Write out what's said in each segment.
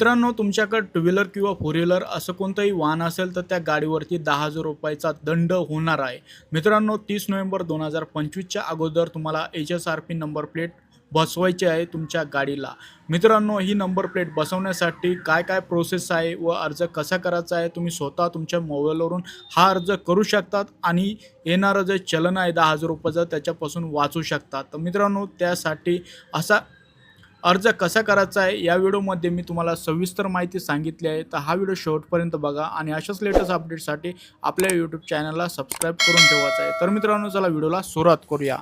मित्रांनो तुमच्याकडे two wheeler किंवा फोर व्हीलर असं कोणतंही वाहन असेल तर त्या गाडीवरती दहा हजार रुपयाचा दंड होणार आहे. मित्रांनो तीस नोव्हेंबर दोन हजार पंचवीसच्या अगोदर तुम्हाला H S R P number plate बसवायची आहे तुमच्या गाडीला. मित्रांनो ही नंबर प्लेट बसवण्यासाठी काय काय प्रोसेस आहे व अर्ज कसा करायचा आहे तुम्ही स्वतः तुमच्या मोबाईलवरून हा अर्ज करू शकतात आणि येणारं जे चलन आहे दहा हजार रुपयाचं त्याच्यापासून वाचू शकतात. तर मित्रांनो त्यासाठी असा अर्ज कसा करायचा आहे या व्हिडिओमध्ये मी तुम्हाला सविस्तर माहिती सांगितली आहे. तर हा व्हिडिओ शेवटपर्यंत बघा आणि अशाच लेटेस्ट अपडेटसाठी आपल्या यूट्यूब चॅनलला सबस्क्राईब करून ठेवायचं आहे. तर मित्रांनो चला व्हिडिओला सुरुवात करूया.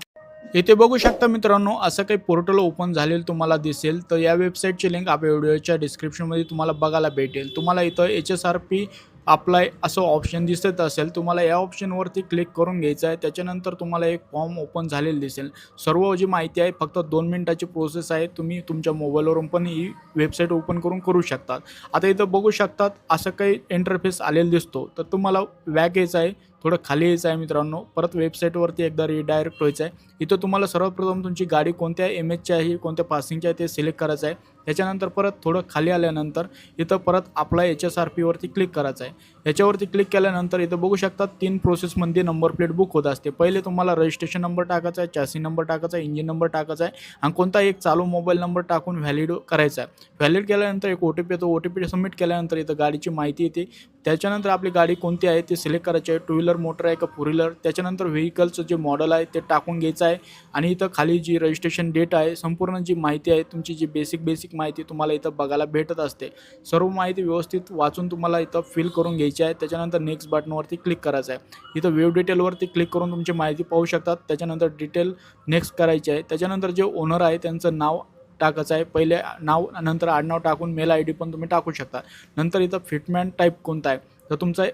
इथे बघू शकता मित्रांनो असं काही पोर्टल ओपन झालेलं तुम्हाला दिसेल. तर या वेबसाईटची लिंक आपल्या व्हिडिओच्या डिस्क्रिप्शनमध्ये तुम्हाला बघायला भेटेल. तुम्हाला इथं H S R P apply असं ऑप्शन दिसत असेल तुम्हाला या ऑप्शनवरती क्लिक करून घ्यायचं आहे. त्याच्यानंतर तुम्हाला एक फॉर्म ओपन झालेलं दिसेल. सर्व जी माहिती आहे फक्त दोन मिनटाची प्रोसेस आहे. तुम्ही तुमच्या मोबाईलवरून पण ही वेबसाईट ओपन करून करू शकतात. आता इथं बघू शकतात असं काही इंटरफेस आलेला दिसतो. तर तुम्हाला वॅक यायचं आहे. थोडं खाली यायचं आहे मित्रांनो. परत वेबसाईटवरती एकदा रिडायरेक्ट व्हायचं आहे. इथं तुम्हाला सर्वप्रथम तुमची गाडी कोणत्या एम एचची आहे कोणत्या पासिंगची आहे ते सिलेक्ट करायचं आहे. त्याच्यानंतर परत थोडं खाली आल्यानंतर इथं परत आपला एच एस आर पीवरती क्लिक करायचं आहे. ह्याच्यावरती क्लिक केल्यानंतर इथं बघू शकतात तीन प्रोसेसमध्ये नंबर प्लेट बुक होत असते. पहिले तुम्हाला रजिस्ट्रेशन नंबर टाकायचा आहे चॅसी नंबर टाकायचा आहे इंजिन नंबर टाकायचा आहे आणि कोणता एक चालू मोबाईल नंबर टाकून व्हॅलिड करायचा आहे. व्हॅलिड केल्यानंतर एक ओ टी पी येतो. ओ टी पी सबमिट केल्यानंतर इथं गाडीची माहिती येते. त्याच्यानंतर आपली गाडी कोणती आहे ते सिलेक्ट करायची आहे. टू व्हीलर मोटर आहे का फोर व्हीलर त्याच्यानंतर व्हेकलचं जे मॉडेल आहे ते टाकून घ्यायचं आहे. आणि इथं खाली जी रजिस्ट्रेशन डेट आहे संपूर्ण जी माहिती आहे तुमची जी बेसिक बेसिक माहिती तुम्हाला इथं बघायला भेटत असते. सर्व माहिती व्यवस्थित वाचून तुम्हाला इथं फिल करून घ्यायची आहे. त्याच्यानंतर नेक्स्ट बटनवरती क्लिक करायचं आहे. इथं वेब डिटेलवरती क्लिक करून तुमची माहिती पाहू शकतात. त्याच्यानंतर डिटेल नेक्स्ट करायची आहे. त्याच्यानंतर जे ओनर आहे त्यांचं नाव टाकायचं आहे. पहिले नाव नंतर आडनाव टाकून मेल आय डी पण तुम्ही टाकू शकता. नंतर इथं फिटमॅन टाईप कोणता आहे? तर तुमचा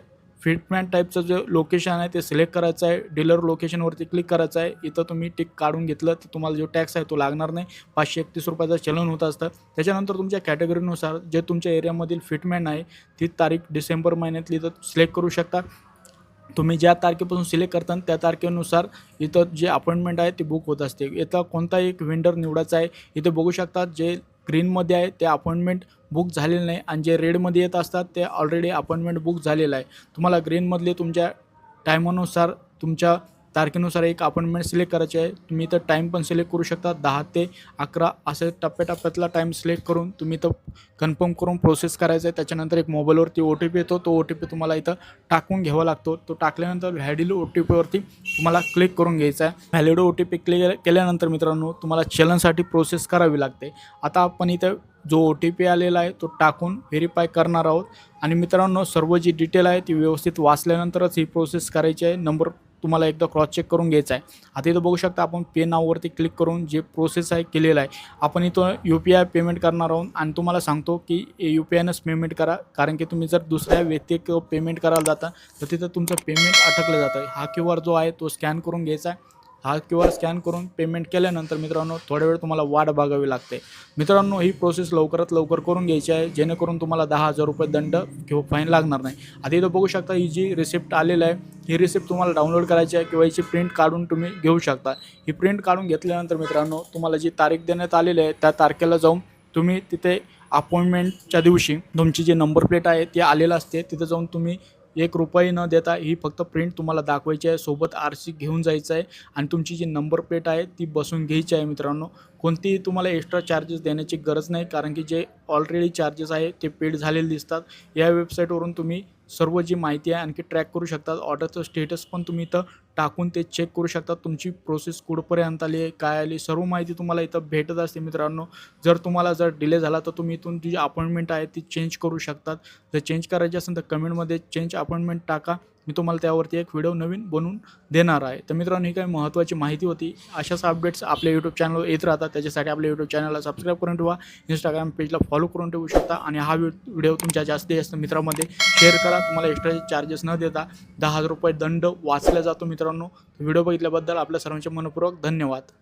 फिटमॅन टाईपचं जे लोकेशन आहे ते सिलेक्ट करायचं आहे. डीलर लोकेशनवरती क्लिक करायचं आहे. इथं तुम्ही टिक काढून घेतलं तर तुम्हाला जो टॅक्स आहे तो लागणार नाही. पाचशे एकतीस रुपयाचं चलन होत असतं. त्याच्यानंतर तुमच्या कॅटेगरीनुसार जे तुमच्या एरियामधील फिटमॅन आहे ती तारीख डिसेंबर महिन्यातली इथं सिलेक्ट करू शकता. तुम्ही ज्या तारखेपासून सिलेक्ट करता त्या तारखेनुसार इथं जे अपॉइंटमेंट आहे ते बुक होत असते. इथं कोणता एक वेंडर निवडायचा आहे इथे बघू शकतात जे ग्रीनमध्ये आहे ते अपॉइंटमेंट बुक झालेलं नाही आणि जे रेडमध्ये येत असतात ते ऑलरेडी अपॉइंटमेंट बुक झालेलं आहे. तुम्हाला ग्रीनमधले तुमच्या टायमानुसार तुमच्या तारखेनुसार एक अपॉइंटमेंट सिलेक्ट करायची आहे. तुम्ही इथं टाईम पण सिलेक्ट करू शकता. दहा ते अकरा असे टप्प्याटप्प्यातला टाईम सिलेक्ट करून तुम्ही तर कन्फर्म करून प्रोसेस करायचं आहे. त्याच्यानंतर एक मोबाईलवरती ओ टी पी येतो. तो ओ टी पी तुम्हाला इथं टाकून घ्यावा लागतो. तो टाकल्यानंतर व्हॅलिड ओ टी पीवरती तुम्हाला क्लिक करून घ्यायचा आहे. Valid O T P click केल्यानंतर मित्रांनो तुम्हाला चलनसाठी प्रोसेस करावी लागते. आता आपण इथं जो ओ टी पी आलेला आहे तो टाकून व्हेरीफाय करणार आहोत. आणि मित्रांनो सर्व जी डिटेल आहे ती व्यवस्थित वाचल्यानंतरच ही प्रोसेस करायची आहे. नंबर तुम्हाला एकदा क्रॉस चेक करून घ्यायचा आहे. आता इथं बघू शकता आपण पे नाववरती क्लिक करून जे प्रोसेस आहे केलेलं आहे आपण इथं यू पी आय पेमेंट करणार आहोत. आणि तुम्हाला सांगतो की यू पी आयनंच पेमेंट करा. कारण की तुम्ही जर दुसऱ्या व्यक्ती पेमेंट करायला जाता तर तिथं तुमचं पेमेंट अटकलं जातं. हा क्यू आर जो आहे तो स्कॅन करून घ्यायचा आहे. हा क्यू आर स्कॅन करून पेमेंट केल्यानंतर मित्रांनो थोड्या वेळ तुम्हाला वाट बघावी लागते. मित्रांनो ही प्रोसेस लवकरात लवकर करून घ्यायची आहे जेणेकरून तुम्हाला दहा हजार रुपये दंड किंवा फाईन लागणार नाही. आता इथं बघू शकता ही जी रिसिप्ट आलेलं आहे ही रिसिप्ट तुम्हाला डाउनलोड करायची आहे किंवा याची प्रिंट काढून तुम्ही घेऊ शकता. ही प्रिंट काढून घेतल्यानंतर मित्रांनो तुम्हाला जी तारीख देण्यात आलेली आहे त्या तारखेला जाऊन तुम्ही तिथे अपॉइंटमेंटच्या दिवशी तुमची जी नंबर प्लेट आहे ती आलेलं असते. तिथे जाऊन तुम्ही एक रुपये न देता ही फक्त प्रिंट तुम्हाला दाखवायची आहे. सोबत आर सी घेऊन जायचं आहे. आणि तुमची जी नंबर प्लेट आहे ती बसून घ्यायची आहे मित्रांनो. कोणतीही तुम्हाला एक्स्ट्रा चार्जेस देण्याची गरज नाही कारण की जे ऑलरेडी चार्जेस आहे ते पेड झालेले दिसतात. या वेबसाईटवरून तुम्ही सर्व जी माहिती आहे आणखी ट्रॅक करू शकतात. ऑर्डरचं स्टेटस पण तुम्ही इथं टाकून ते चेक करू शकता तुमची प्रोसेस कुठपर्यंत आली आहे काय आली सर्व माहिती तुम्हाला इथं भेटत असते मित्रांनो. जर तुम्हाला जर डिले झाला तर तुम्ही इथून जी अपॉइंटमेंट आहे ती चेंज करू शकतात. जर चेंज करायची असेल तर कमेंटमध्ये चेंज अपॉइंटमेंट टाका. मी तुम्हाला त्यावरती एक व्हिडिओ नवीन बनवून देणार आहे. तर मित्रांनो ही काही महत्त्वाची माहिती होती. अशाच अपडेट्स आपल्या यूट्यूब चॅनलवर येत राहतात. त्याच्यासाठी आपल्या यूट्यूब चॅनलला सबस्क्राईब करून ठेवा. इंस्टाग्राम पेजला फॉलो करून ठेवू शकता. आणि हा व्हिडिओ तुमच्या जास्तीत जास्त मित्रांमध्ये शेअर करा. तुम्हाला एक्स्ट्रा चार्जेस न देता दहा हजार रुपये दंड वाचला जातो मित्रांनो. व्हिडिओ बघितल्याबद्दल आपल्या सर्वांचे मनपूर्वक धन्यवाद.